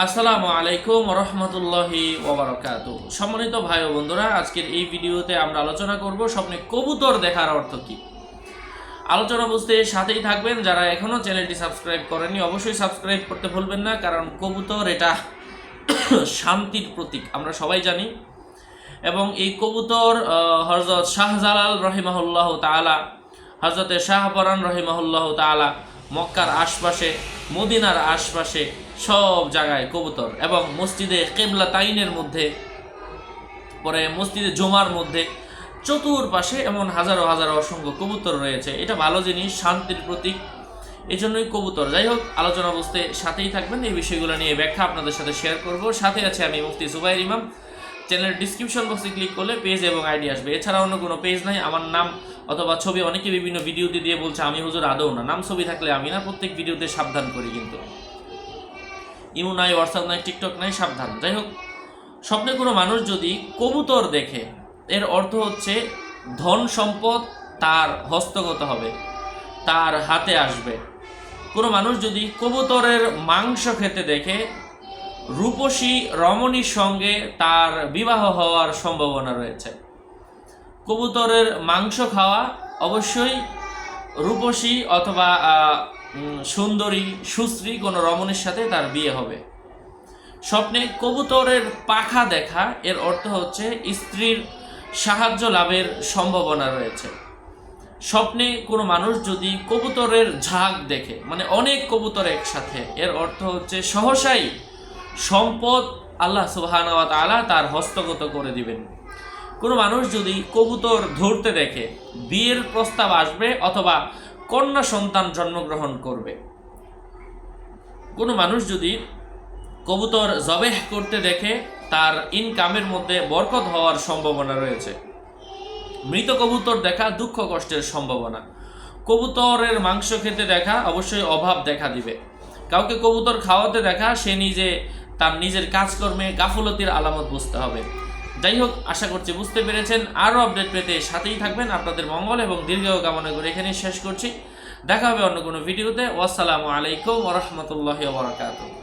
আসসালামু আলাইকুম রহমতুল্লাহি ওবরাকাত সম্মানিত ভাই ও বন্ধুরা, আজকের এই ভিডিওতে আমরা আলোচনা করব স্বপ্নে কবুতর দেখার অর্থ কি। আলোচনা বুঝতে সাথেই থাকবেন, যারা এখনও চ্যানেলটি সাবস্ক্রাইব করেনি অবশ্যই সাবস্ক্রাইব করতে ভুলবেন না, কারণ কবুতর এটা শান্তির প্রতীক, আমরা সবাই জানি। এবং এই কবুতর হজরত শাহজালাল রহিমাহুল্লাহ তালা হজরতে শাহপরান রহিমাহুল্লাহ তালা মক্কার আশপাশে মদিনার আশপাশে সব জায়গায় কবুতর এবং মসজিদে কেবলা তাইনের মধ্যে, পরে মসজিদে জমার মধ্যে চতুর্পাশে এমন হাজারো হাজারো অসংখ্য কবুতর রয়েছে। এটা ভালো জিনিস, শান্তির প্রতীক। এই জন্যই কবুতর। যাই হোক, আলোচনা বুঝতে সাথেই থাকবেন। এই বিষয়গুলো নিয়ে ব্যাখ্যা আপনাদের সাথে শেয়ার করব। সাথে আছে আমি মুফতি সুবাইর ইমাম। চ্যানেলের ডিসক্রিপশন বক্সে ক্লিক করলে পেজ এবং আইডি আসবে। এছাড়া অন্য কোনো পেজ নাই, আমার নাম অথবা ছবি অনেকে বিভিন্ন ভিডিওতে দিয়ে বলছে, আমি হুজুর আদৌ না। নাম, ছবি থাকলে আমি না, প্রত্যেক ভিডিওতে সাবধান করি কিন্তু। ইমো নাই হোয়াটসঅ্যাপ নাই টিকটক নাই, সাবধান। যাই হোক, স্বপ্নে কোনো মানুষ যদি কবুতর দেখে, এর অর্থ হচ্ছে ধন সম্পদ তার হস্তগত হবে, তার হাতে আসবে। কোনো মানুষ যদি কবুতরের মাংস খেতে দেখে রূপসী রমণীর সঙ্গে তার বিবাহ হওয়ার সম্ভাবনা রয়েছে। কবুতরের মাংস খাওয়া অবশ্যই রূপসী অথবা সুন্দরী, সুশ্রী কোনো রমণীর সাথে তার বিয়ে হবে। স্বপ্নে কবুতরের পাখা দেখা, এর অর্থ হচ্ছে স্ত্রীর সাহায্য লাভের সম্ভাবনা রয়েছে। স্বপ্নে কোনো মানুষ যদি কবুতরের ঝাঁক দেখে মানে অনেক কবুতর একসাথে, এর অর্থ হচ্ছে সহসাই সম্পদ আল্লাহ সুবাহানওয়াত আলা তার হস্তগত করে দিবেন। কোনো মানুষ যদি কবুতর ধরতে দেখে বিয়ের প্রস্তাব আসবে অথবা কন্যা সন্তান জন্মগ্রহণ করবে। কোনো মানুষ যদি কবুতর জবেহ করতে দেখে, তার ইনকামের মধ্যে বরকত হওয়ার সম্ভাবনা রয়েছে। মৃত কবুতর দেখা দুঃখ কষ্টের সম্ভাবনা। কবুতরের মাংস খেতে দেখা অবশ্যই অভাব দেখা দিবে। কাউকে কবুতর খাওয়াতে দেখা, সে নিজে তার নিজের কাজকর্মে গাফলতির আলামত বুঝতে হবে। যাই হোক আশা করছি বুঝতে পেরেছেন। আরও আপডেট পেতে সাথেই থাকবেন। আপনাদের মঙ্গল এবং দীর্ঘ কামনা করে এখানেই শেষ করছি। দেখা হবে অন্য কোনো ভিডিওতে। ওয়াসসালামু আলাইকুম রহমতুল্লাহ বরকাতুহ।